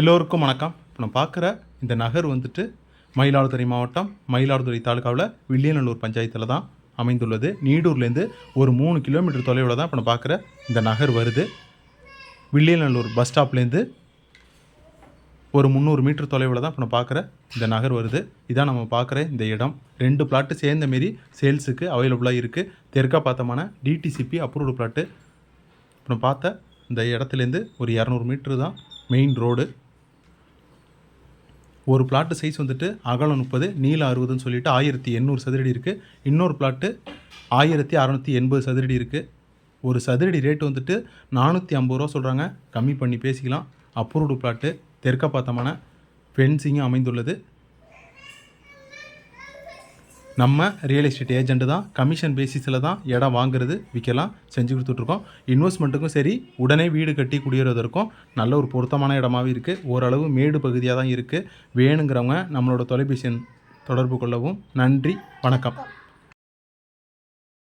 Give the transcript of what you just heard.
எல்லோருக்கும் வணக்கம். இப்போ நம்ம பார்க்குற இந்த நகர் வந்துட்டு மயிலாடுதுறை மாவட்டம் மயிலாடுதுறை தாலுக்காவில் வில்லியநல்லூர் பஞ்சாயத்தில் தான் அமைந்துள்ளது. நீடூர்லேருந்து ஒரு மூணு கிலோமீட்டர் தொலைவில் தான் இப்போ நம்ம பார்க்குற இந்த நகர் வருது. வில்லியநல்லூர் பஸ் ஸ்டாப்லேருந்து ஒரு முந்நூறு மீட்டர் தொலைவில் தான் இப்போ நம்ம பார்க்குற இந்த நகர் வருது. இதான் நம்ம பார்க்குற இந்த இடம். ரெண்டு பிளாட்டு சேர்ந்த மாரி சேல்ஸுக்கு அவைலபிளாக இருக்குது தெற்கா பார்த்தமான டிடிசிபி அப்ரூவ்டு பிளாட்டு. இப்போ நம்ம பார்த்த இந்த இடத்துலேருந்து ஒரு இரநூறு மீட்ரு தான் மெயின் ரோடு. ஒரு பிளாட்டு சைஸ் வந்துட்டு அகலம் முப்பது நீளம் அறுபதுன்னு சொல்லிட்டு ஆயிரத்தி எண்ணூறு சதுரடி இருக்குது இன்னொரு பிளாட்டு ஆயிரத்தி அறநூற்றி எண்பது சதுரடி இருக்குது ஒரு சதுரடி ரேட்டு வந்துட்டு நானூற்றி ஐம்பது ரூபா சொல்கிறாங்க கம்மி பண்ணி பேசிக்கலாம். அப்ரூவ்டு பிளாட்டு தெற்க பார்த்தமான ஃபென்சிங்கும் அமைந்துள்ளது. நம்ம ரியல் எஸ்டேட் ஏஜென்ட் தான் கமிஷன் பேசிஸில் தான் இடம் வாங்குறது விற்கலாம் செஞ்சு கொடுத்துட்ருக்கோம். இன்வெஸ்ட்மெண்ட்டுக்கும் சரி உடனே வீடு கட்டி குடியேறுவதற்கும் நல்ல ஒரு பொருத்தமான இடமாவே இருக்குது ஓரளவு மேடு பகுதியாக தான் இருக்குது வேணுங்கிறவங்க நம்மளோட தொலைபேசி தொடர்பு கொள்ளவும். நன்றி வணக்கம்.